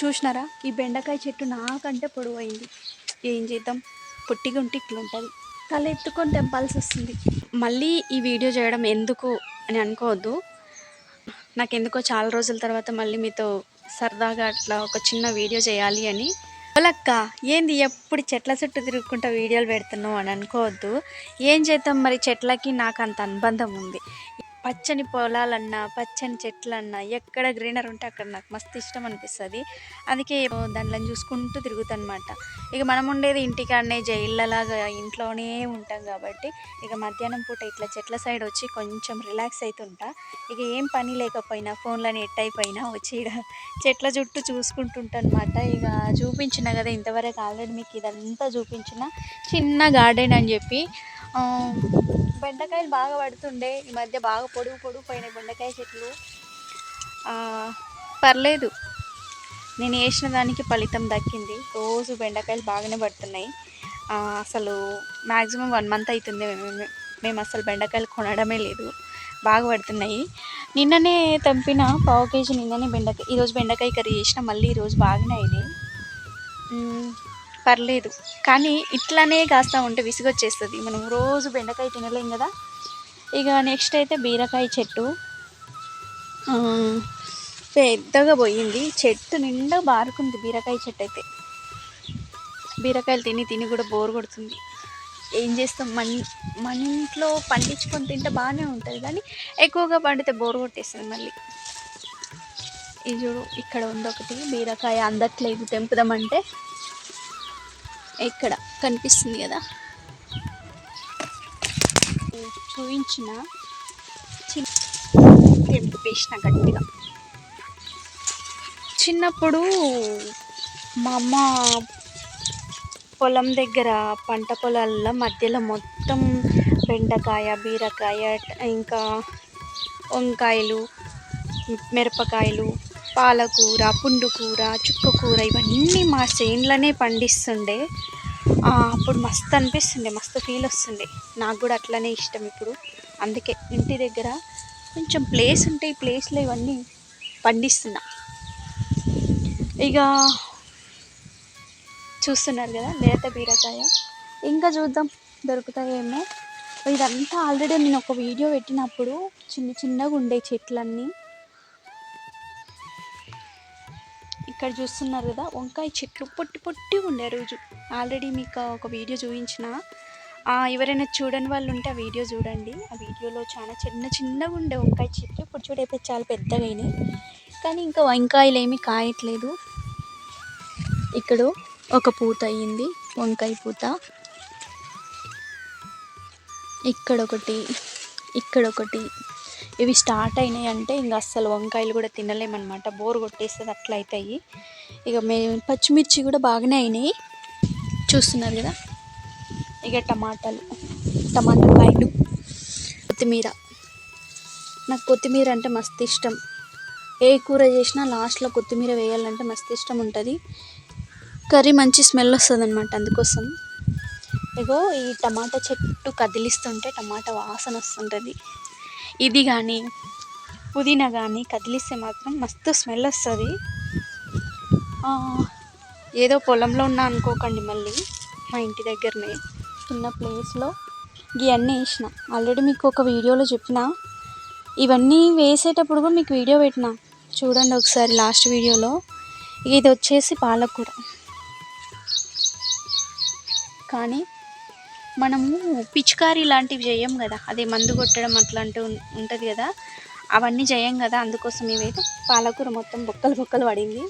చూసినారా? ఈ బెండకాయ చెట్టు నాకంటే పొడవైంది. ఏం చేద్దాం? పొట్టిగా ఉంటే ఇట్లా ఉంటుంది తల ఎత్తుకొని తెంపాల్సి వస్తుంది మళ్ళీ ఈ వీడియో చేయడం ఎందుకు అని అనుకోవద్దు. నాకు ఎందుకో చాలా రోజుల తర్వాత మళ్ళీ మీతో సరదాగా అట్లా ఒక చిన్న వీడియో చేయాలి అని. ఓలక్క ఏంది ఎప్పుడు చెట్ల చుట్టూ తిరుగుకుంటా వీడియోలు పెడుతున్నావు అని అనుకోవద్దు. ఏం చేద్దాం మరి? చెట్లకి నాకు అంత అనుబంధం ఉంది. పచ్చని పొలాలన్నా పచ్చని చెట్లన్నా ఎక్కడ గ్రీనర్ ఉంటే అక్కడ నాకు మస్తు ఇష్టం అనిపిస్తుంది. అందుకే దాంట్లో చూసుకుంటూ తిరుగుతానమాట అనమాట ఇక మనం ఉండేది ఇంటికాడనే జైళ్ళలాగా ఇంట్లోనే ఉంటాం కాబట్టి ఇక మధ్యాహ్నం పూట ఇట్లా చెట్ల సైడ్ వచ్చి కొంచెం రిలాక్స్ అవుతుంటా ఇక ఏం పని లేకపోయినా ఫోన్లో నెట్ అయిపోయినా వచ్చి ఇక చెట్ల చుట్టూ చూసుకుంటుంటనమాట ఇక చూపించిన కదా ఇంతవరకు ఆల్రెడీ మీకు ఇదంతా చూపించిన. చిన్న గార్డెన్ అని చెప్పి బెండకాయలు బాగా పడుతుండే. ఈ మధ్య బాగా పొడుగు పొడుగు పోయినాయి బెండకాయ చెట్లు. పర్లేదు. నేను వేసిన దానికి ఫలితం దక్కింది. రోజు బెండకాయలు బాగానే పడుతున్నాయి. అసలు మ్యాక్సిమం వన్ మంత్ అవుతుంది మేము మేము అసలు బెండకాయలు కొనడమే లేదు. బాగా పడుతున్నాయి. నిన్ననే తంపిన పావు కేజీ నిన్ననే బెండకాయ ఈరోజు బెండకాయ కర్రీ చేసిన. మళ్ళీ ఈరోజు బాగానే అయినాయి. పర్లేదు. కానీ ఇట్లానే కాస్తా ఉంటే విసుగొచ్చేస్తుంది. మనం రోజు బెండకాయ తినలేం కదా? ఇక నెక్స్ట్ అయితే బీరకాయ చెట్టు. పెద్దగా పోయింది. చెట్టు నిండా బారుకుంది బీరకాయ చెట్టు అయితే. బీరకాయలు తిని తిని కూడా బోర్ కొడుతుంది. ఏం చేస్తాం? మన మన ఇంట్లో పండించుకొని తింటే బాగానే ఉంటుంది. కానీ ఎక్కువగా పండితే బోర్ కొట్టేస్తుంది మళ్ళీ. ఇది చూడు ఇక్కడ ఉంది ఒకటి. బీరకాయ అందట్లేదు. తెంపుదామంటే ఇక్కడ కనిపిస్తుంది కదా. చూపించిన చిన్న తెంపేసిన గట్టిగా. చిన్నప్పుడు మా అమ్మ పొలం దగ్గర పంట పొలాల మధ్యలో మొత్తం బెండకాయ బీరకాయ ఇంకా వంకాయలు మిరపకాయలు పాలకూర పుండుకూర చుక్కకూర ఇవన్నీ మా చేన్లనే పండిస్తుండే. అప్పుడు మస్తు అనిపిస్తుండే మస్తు ఫీల్ వస్తుండే. నాకు కూడా అట్లనే ఇష్టం ఇప్పుడు. అందుకే ఇంటి దగ్గర కొంచెం ప్లేస్ ఉంటే ఈ ప్లేస్లో ఇవన్నీ పండిస్తున్నా. ఇక చూస్తున్నారు కదా లేత బీరకాయ. ఇంకా చూద్దాం దొరుకుతాయేమో ఇదంతా ఆల్రెడీ నేను ఒక వీడియో పెట్టినప్పుడు చిన్న చిన్నగా ఉండే చెట్లన్నీ. ఇక్కడ చూస్తున్నారు కదా వంకాయ చెట్లు పొట్టి పొట్టి ఉండే రోజు. ఆల్రెడీ మీకు ఒక వీడియో చూపించిన. ఎవరైనా చూడని వాళ్ళు ఉంటే ఆ వీడియో చూడండి. ఆ వీడియోలో చాలా చిన్న చిన్నగా ఉండే వంకాయ చెట్లు ఇప్పుడు చూడైతే చాలా పెద్దగా అయినాయి. కానీ ఇంకా వంకాయలు ఏమీ కాయట్లేదు. ఇక్కడ ఒక పూత అయ్యింది వంకాయ పూత. ఇక్కడ ఒకటి ఇక్కడ ఒకటి. ఇవి స్టార్ట్ అయినాయి అంటే ఇంకా అస్సలు వంకాయలు కూడా తినలేమన్నమాట. బోర్ కొట్టేస్తుంది అట్లా అవుతాయి ఇక మే పచ్చిమిర్చి కూడా బాగానే అయినాయి. చూస్తున్నారు కదా? ఇక టమాటాలు టమాటా కాయలు కొత్తిమీర. నాకు కొత్తిమీర అంటే మస్తు ఇష్టం. ఏ కూర చేసినా లాస్ట్లో కొత్తిమీర వేయాలంటే మస్తు ఇష్టం ఉంటుంది. కర్రీ మంచి స్మెల్ వస్తుంది అనమాట అందుకోసం. ఇగో ఈ టమాటా చెట్టు కదిలిస్తుంటే టమాటా వాసన వస్తుంటుంది. ఇది కానీ పుదీనా కానీ కదిలిస్తే మాత్రం మస్తు స్మెల్ వస్తుంది. ఏదో పొలంలో ఉన్నా అనుకోకండి మళ్ళీ మా ఇంటి దగ్గరనే చిన్న ప్లేస్లో ఇవన్నీ వేసిన. ఆల్రెడీ మీకు ఒక వీడియోలో చెప్పిన. ఇవన్నీ వేసేటప్పుడు కూడా మీకు వీడియో పెట్టిన. చూడండి ఒకసారి లాస్ట్ వీడియోలో. ఇది వచ్చేసి పాలకూర. కానీ మనము పిచికారీ లాంటివి చేయం కదా అదే మందు కొట్టడం అట్లాంటివి ఉంటుంది కదా అవన్నీ చేయం కదా అందుకోసం ఇవైతే పాలకూర మొత్తం బొక్కలు బొక్కలు పడింది.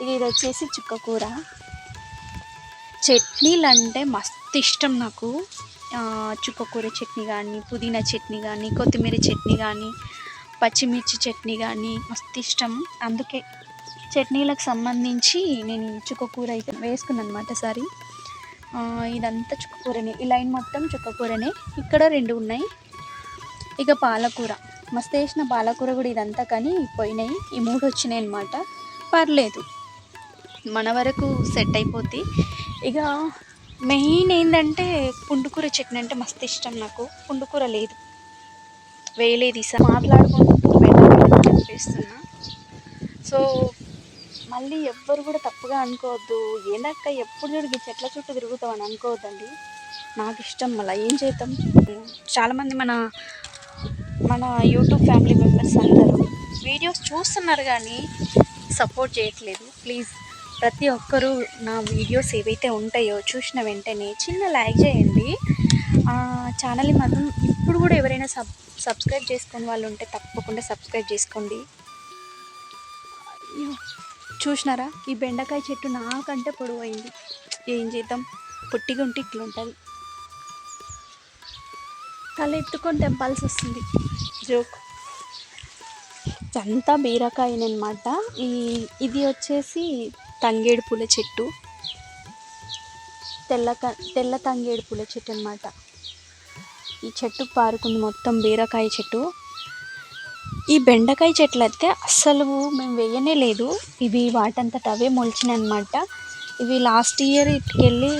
ఇక ఇది వచ్చేసి చుక్కకూర చట్నీలు అంటే మస్తు ఇష్టం నాకు. చుక్కకూర చట్నీ కానీ పుదీనా చట్నీ కానీ కొత్తిమీర చట్నీ కానీ పచ్చిమిర్చి చట్నీ కానీ మస్తు ఇష్టం. అందుకే చట్నీలకు సంబంధించి నేను చుక్క చుక్కకూర అయితే వేసుకున్నాను అనమాట సారి. ఇదంతా చుక్కకూరనే. ఈ లైన్ మొత్తం చుక్కకూరనే. ఇక్కడ రెండు ఉన్నాయి. ఇక పాలకూర. మస్తు వేసిన పాలకూర కూడా ఇదంతా కానీ పోయినాయి. ఈ మూడు వచ్చినాయి అనమాట పర్లేదు. మన వరకు సెట్ అయిపోద్ది. ఇక మెయిన్ ఏంటంటే పుండుకూర చట్నీ అంటే మస్తు ఇష్టం నాకు. పుండుకూర లేదు. వేయలేదు ఈసారి. మాట్లాడుకుంటూ చెప్పేస్తున్నా. సో మళ్ళీ ఎవ్వరు కూడా తప్పుగా అనుకోవద్దు. ఏందక్క ఎప్పుడు చూడు ఈ చెట్ల చుట్టూ తిరుగుతావు అని అనుకోవద్దండి. నాకు ఇష్టం మళ్ళీ ఏం చేద్దాం? చాలామంది మన మన యూట్యూబ్ ఫ్యామిలీ మెంబర్స్ అందరూ వీడియోస్ చూస్తున్నారు కానీ సపోర్ట్ చేయట్లేదు. ప్లీజ్ ప్రతి ఒక్కరూ నా వీడియోస్ ఏవైతే ఉంటాయో చూసిన వెంటనే చిన్న లైక్ చేయండి. ఛానల్ని మాత్రం ఇప్పుడు కూడా ఎవరైనా సబ్ సబ్స్క్రైబ్ చేసుకుని వాళ్ళు ఉంటే తప్పకుండా సబ్స్క్రైబ్ చేసుకోండి. అయ్యో, చూసినారా? ఈ బెండకాయ చెట్టు నాకంటే పొడవైంది. ఏం చేద్దాం? పొట్టిగా ఉంటే ఇట్లుంటుంది. తల ఎత్తుకొని తెంపాల్సి వస్తుంది. జోక్. ఇదంతా బీరకాయనమాట ఈ ఇది వచ్చేసి తంగేడు పూల చెట్టు. తెల్ల తెల్ల తంగేడు పూల చెట్టు అనమాట ఈ చెట్టు పారుకుంది మొత్తం బీరకాయ చెట్టు. ఈ బెండకాయ చెట్లు అయితే అస్సలు మేము వేయనే లేదు. ఇవి వాటంతట అవే మొలిచినాయి అనమాట ఇవి లాస్ట్ ఇయర్ ఇటుకెళ్ళి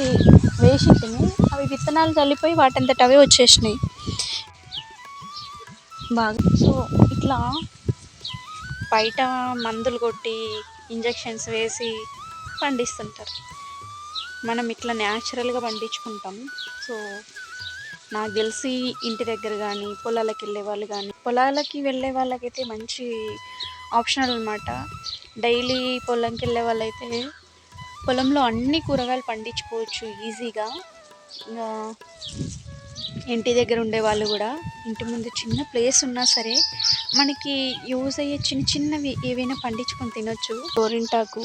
వేసి అవి విత్తనాలు చల్లిపోయి వాటంతట అవే వచ్చేసినాయి. బాగా సో ఇట్లా బయట మందులు కొట్టి ఇంజెక్షన్స్ వేసి పండిస్తుంటారు. మనం ఇట్లా న్యాచురల్గా పండించుకుంటాం. సో నాకు తెలిసి ఇంటి దగ్గర కానీ పొలాలకు వెళ్ళే వాళ్ళు కానీ పొలాలకి వెళ్ళే వాళ్ళకైతే మంచి ఆప్షనల్ అనమాట డైలీ పొలంకి వెళ్ళే వాళ్ళైతే పొలంలో అన్ని కూరగాయలు పండించుకోవచ్చు ఈజీగా. ఇంకా ఇంటి దగ్గర ఉండే వాళ్ళు కూడా ఇంటి ముందు చిన్న ప్లేస్ ఉన్నా సరే మనకి యూజ్ అయ్యే చిన్న చిన్నవి ఏవైనా పండించుకొని తినొచ్చు. గోరింటాకు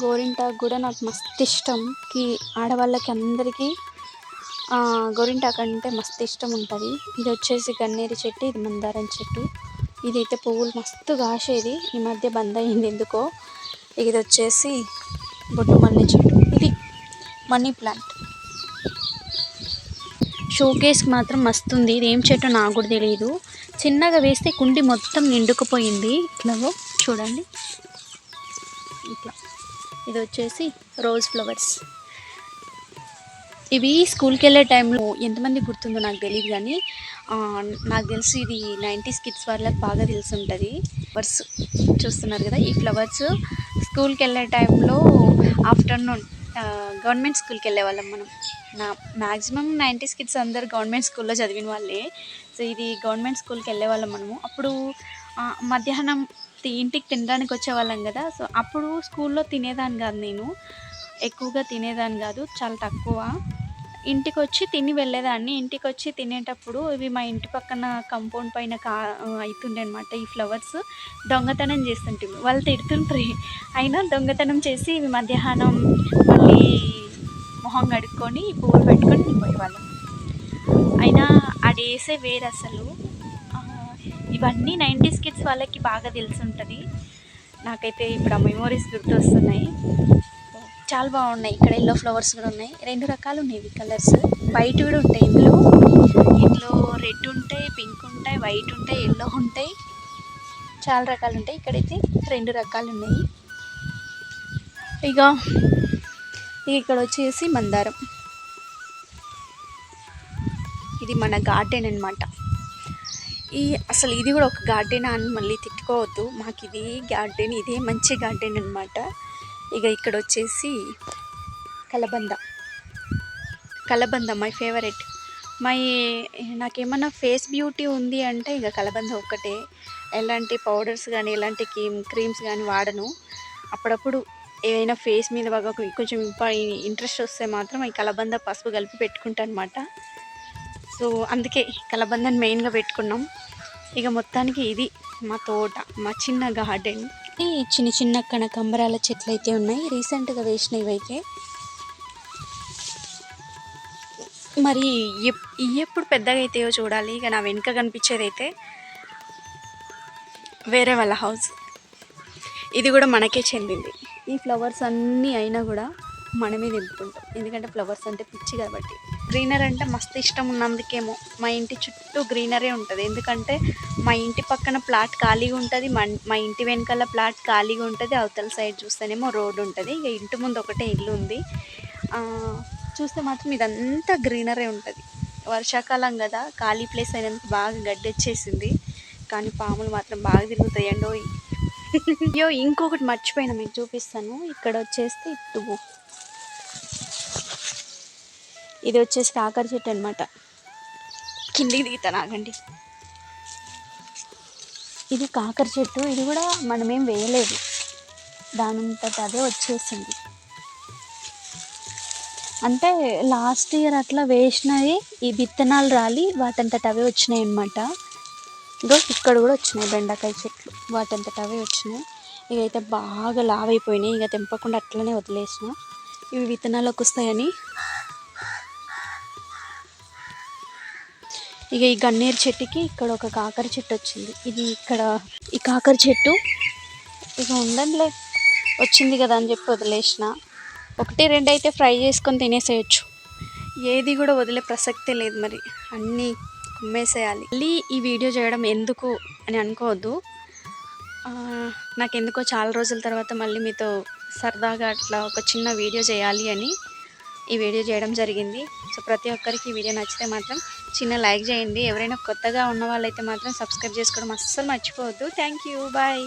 గోరింటాకు కూడా నాకు మస్తు ఇష్టం. కి ఆడవాళ్ళకి అందరికీ గోరింటాకు అంటే మస్తు ఇష్టం ఉంటుంది ఇది వచ్చేసి గన్నేరు చెట్టు ఇది మందారం చెట్టు. ఇదైతే పువ్వులు మస్తు కాసేది. ఈ మధ్య బంద్ అయింది ఎందుకో. ఇది వచ్చేసి బొట్టు మల్లె చెట్టు. ఇది మనీ ప్లాంట్. షోకేస్కి మాత్రం మస్తు ఉంది ఇది ఏం చెట్టు నాకు కూడా తెలియదు చిన్నగా వేస్తే కుండి మొత్తం నిండుకుపోయింది. ఇట్లాగో చూడండి. ఇట్లా. ఇది వచ్చేసి రోజ్ ఫ్లవర్స్. ఇవి స్కూల్కి వెళ్ళే టైంలో ఎంతమంది గుర్తుందో నాకు తెలియదు కానీ నాకు తెలిసి ఇది నైంటీస్ కిడ్స్ వాళ్ళకి బాగా తెలిసి ఉంటుంది ఫ్లవర్స్ చూస్తున్నారు కదా ఈ ఫ్లవర్స్ స్కూల్కి వెళ్ళే టైంలో ఆఫ్టర్నూన్ గవర్నమెంట్ స్కూల్కి వెళ్ళే వాళ్ళం మనం. నా మ్యాక్సిమం నైంటీస్ కిడ్స్ అందరు గవర్నమెంట్ స్కూల్లో చదివిన వాళ్ళే. సో ఇది గవర్నమెంట్ స్కూల్కి వెళ్ళే వాళ్ళం మనము. అప్పుడు మధ్యాహ్నం ఇంటికి తినడానికి వచ్చేవాళ్ళం కదా సో అప్పుడు స్కూల్లో తినేదాన్ని కాదు నేను. ఎక్కువగా తినేదాన్ని కాదు చాలా తక్కువ. ఇంటికి వచ్చి తిని వెళ్ళేదాన్ని. ఇంటికి వచ్చి తినేటప్పుడు ఇవి మా ఇంటి పక్కన కంపౌండ్ పైన కా అవుతుండే అనమాట ఈ ఫ్లవర్స్ దొంగతనం చేస్తుంటే వాళ్ళు తిడుతుంటారు అయినా దొంగతనం చేసి ఇవి మధ్యాహ్నం మళ్ళీ మొహం కడుక్కొని పువ్వులు పెట్టుకొని తినిపోయేవాళ్ళం అయినా అది వేసే వేరు అసలు ఇవన్నీ నైంటీస్ కిడ్స్ వాళ్ళకి బాగా తెలిసి ఉంటుంది నాకైతే ఇప్పుడు ఆ మెమోరీస్ గుర్తొస్తున్నాయి. చాలా బాగున్నాయి. ఇక్కడ ఎల్లో ఫ్లవర్స్ కూడా ఉన్నాయి. రెండు రకాలు ఉన్నాయి కలర్స్ వైట్ కూడా ఉంటాయి ఇందులో. ఇందులో రెడ్ ఉంటాయి పింక్ ఉంటాయి వైట్ ఉంటాయి ఎల్లో ఉంటాయి. చాలా రకాలు ఉంటాయి. ఇక్కడైతే రెండు రకాలు ఉన్నాయి. ఇక ఇక్కడ వచ్చేసి మందారం. ఇది మన గార్డెన్ అన్నమాట. ఈ అసలు ఇది కూడా ఒక గార్డెన్ అని మళ్ళీ తిట్టుకోవద్దు. మాకు ఇది గార్డెన్ ఇదే మంచి గార్డెన్ అన్నమాట. ఇక ఇక్కడ వచ్చేసి కలబంద. కలబంద మై ఫేవరెట్ మై నాకేమన్నా ఫేస్ బ్యూటీ ఉంది అంటే ఇక కలబంద ఒక్కటే. ఎలాంటి పౌడర్స్ కానీ ఎలాంటి క్రీమ్ క్రీమ్స్ కానీ వాడను. అప్పుడప్పుడు ఏదైనా ఫేస్ మీద బాగా కొంచెం ఇంట్రెస్ట్ వస్తే మాత్రం ఈ కలబంద పసుపు కలిపి పెట్టుకుంటాను అనమాట సో అందుకే కలబందని మెయిన్గా పెట్టుకున్నాం. ఇక మొత్తానికి ఇది మా తోట మా చిన్న గార్డెన్. చిన్న చిన్న కనకంబరాల చెట్లు అయితే ఉన్నాయి. రీసెంట్గా వేసినవి అయితే మరి ఎప్పుడు పెద్దగా అవుతాయో చూడాలి. ఇక నా వెనుక కనిపించేది అయితే వేరే వాళ్ళ హౌస్. ఇది కూడా మనకే చెందింది. ఈ ఫ్లవర్స్ అన్నీ అయినా కూడా మనమే తెంపుకుంటాం. ఎందుకంటే ఫ్లవర్స్ అంటే పిచ్చి కాబట్టి. గ్రీనరీ అంటే మస్తు ఇష్టం ఉన్నందుకేమో మా ఇంటి చుట్టూ గ్రీనరీ ఉంటుంది. ఎందుకంటే మా ఇంటి పక్కన ప్లాట్ ఖాళీగా ఉంటుంది. మా మా ఇంటి వెనకాల ప్లాట్ ఖాళీగా ఉంటుంది. అవతల సైడ్ చూస్తేనేమో రోడ్డు ఉంటుంది. ఇక ఇంటి ముందు ఒకటే ఇల్లు ఉంది. చూస్తే మాత్రం ఇదంతా గ్రీనరీ ఉంటుంది. వర్షాకాలం కదా. ఖాళీ ప్లేస్ అయినందుకు బాగా గడ్డి వచ్చేసింది కానీ పాములు మాత్రం బాగా తిరుగుతాయండో అయ్యో ఇంకొకటి మర్చిపోయినా మీకు చూపిస్తాను. ఇక్కడ వచ్చేస్తే ఇటు. ఇది వచ్చేసి కాకర చెట్టు అనమాట కిందికి దిగుతాను ఆగండి ఇది కాకర చెట్టు ఇది కూడా మనమేం వేయలేదు. దానంతట అదే వచ్చేసింది. అంటే లాస్ట్ ఇయర్ అట్లా వేసినవి ఈ విత్తనాలు రాలి వాటంతట అవే వచ్చినాయి అనమాట ఇదో ఇక్కడ కూడా వచ్చినాయి బెండకాయ చెట్లు వాటంతట అవే వచ్చినాయి. ఇవైతే బాగా లావైపోయినాయి అయిపోయినాయి ఇక తెంపకుండా అట్లనే వదిలేసిన. ఇవి విత్తనాలకు వస్తాయని ఇక ఈ గన్నేరు చెట్టుకి ఇక్కడ ఒక కాకర చెట్టు వచ్చింది. ఇది ఇక్కడ ఈ కాకర చెట్టు. ఇక ఉండంలే వచ్చింది కదా అని చెప్పి వదిలేసిన. ఒకటి రెండు అయితే ఫ్రై చేసుకొని తినేసేయచ్చు. ఏది కూడా వదిలే ప్రసక్తే లేదు మరి. అన్నీ కుమ్మేసేయాలి. మళ్ళీ ఈ వీడియో చేయడం ఎందుకు అని అనుకోవద్దు. నాకు నాకెందుకో చాలా రోజుల తర్వాత మళ్ళీ మీతో సరదాగా అట్లా ఒక చిన్న వీడియో చేయాలి అని ఈ వీడియో చేయడం జరిగింది. సో ప్రతి ఒక్కరికి ఈ వీడియో నచ్చితే మాత్రం చిన్న లైక్ చేయండి. ఎవరైనా కొత్తగా ఉన్న వాళ్ళైతే మాత్రం సబ్స్క్రైబ్ చేసుకోవడం అస్సలు మర్చిపోవద్దు. Thank you bye